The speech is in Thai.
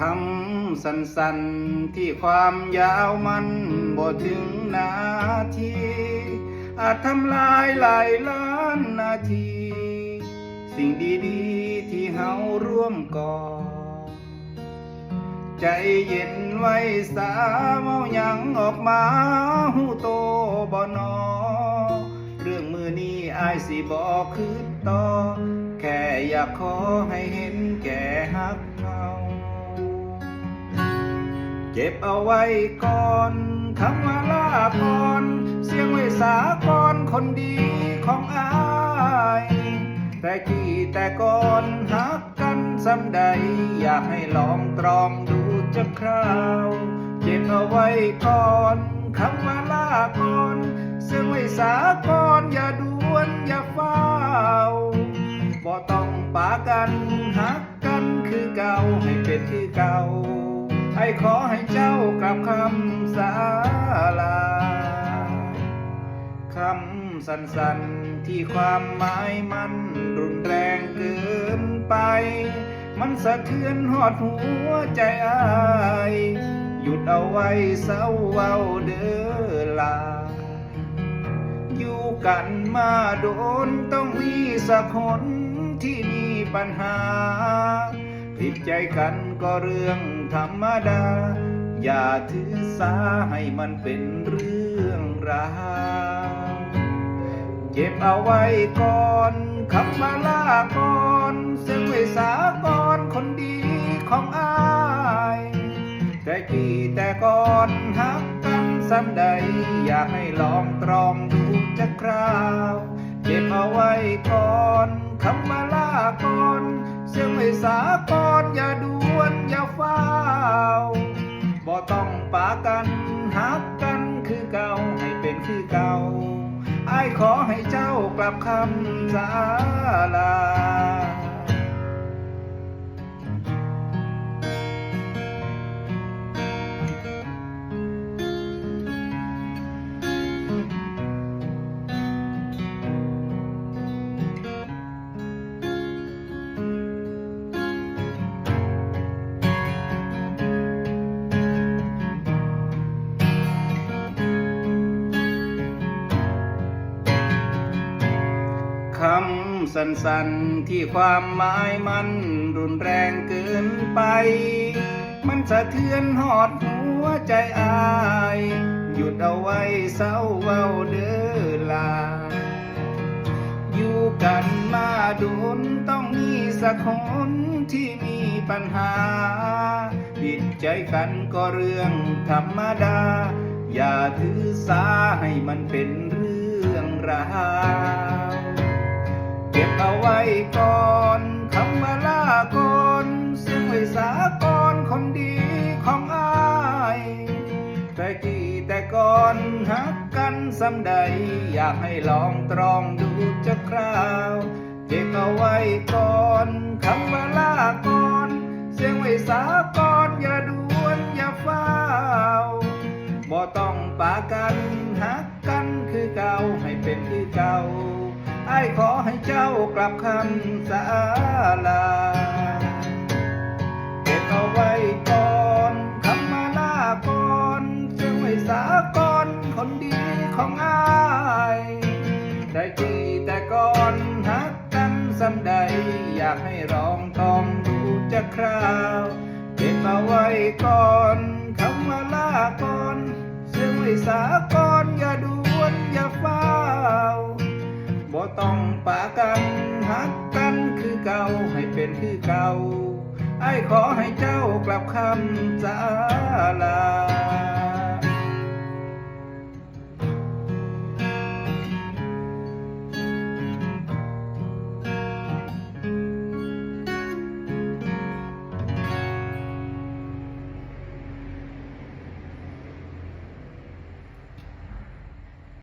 คำสั้นๆ ที่ความยาวมันบ่ถึงนาที อาจทำลายหลายล้านนาที สิ่งดีๆ ที่เฮาร่วมก่อ ใจเย็นไว้สาเมาหยังออกมาหูโตบ่นอ เรื่องมือนี้อายสิบอกคือต่อ แค่อยากขอให้เห็นแก่ฮัก ก็บเอาไว้ก่อนคำว่าลาก่อนเสียงไว้สากอนคนดีของอายแต่กี่แต่ก่อนหักกันซ้ำใด อยากให้ลองตรองดูจะคราว เก็บเอาไว้ก่อนคำว่าลาก่อนเสียงไว้สากอนอย่าด่วนอย่าเฝ้าบ่ต้องปากันหักกันคือเก่าให้เป็นคือเก่า ให้ขอให้เจ้ากลับคำสาลาคำสั้นๆที่ความหมายมันรุนแรงเกินไป มันสะเทือนหอดหัวใจอายหยุดเอาไว้เศร้าเว้าเด้อลา อยู่กันมาโดนต้องมีสักคนที่มีปัญหา ผิดใจกันก็เรื่องธรรมดา อย่าถือสาให้มันเป็นเรื่องราวเก็บเอาไว้ก่อนคำมาลาก่อนเสียงไว้สาก่อนคนดีของอายแต่กี่แต่ก่อนหักกันซ้ำใด อยากให้ลองตรองดูจะคราวเก็บเอาไว้ก่อนคำมาลาก่อนเสียงไว้สาก่อน อย่าด่วนอย่าเฝ้าบ่ต้องปากันหักกันคือเก่าให้เป็นคือเก่าไอ้ขอให้เจ้ากลับคำสาลา สั้นๆ ที่ความหมายมันรุนแรงเกินไป มันสะเทือนหอดหัวใจอาย หยุดเอาไว้เศร้าเว้าเด้อลา อยู่กันมาโดนต้องมีสักคนที่มีปัญหาผิดใจกันก็เรื่องธรรมดา อย่าถือสาให้มันเป็นเรื่องราว ก็บเอาไว้ก่อนคำว่าลาก่อนซึ่งไว้สาก่อนคนดีของอายแต่กี่แต่ก่อนหักกันซ้ำใด อยากให้ลองตรองดูจะคราวเก็บเอาไว้ก่อนคำว่าลาก่อนเสียงไว้สาก่อนอย่าด่วนอย่าเฝ้าวบ่ต้องปากัน บคำสาลา เก็บเอาไว้ก่อนคำมาลาก่อนเชื่อไว้สาก่อนคนดีของอายแต่กี่แต่ก่อนหักกันซ้ำใด อยากให้ลองตองดูจะคราวเก็บเอาไว้ก่อนคำมาลาก่อนเชื่อไว้สาก่อนอย่าด่วนอย่าเฝ้า บ่ต้องปากันหักกันคือเก่าให้เป็นคือเก่าไอ้ขอให้เจ้ากลับคำจาลา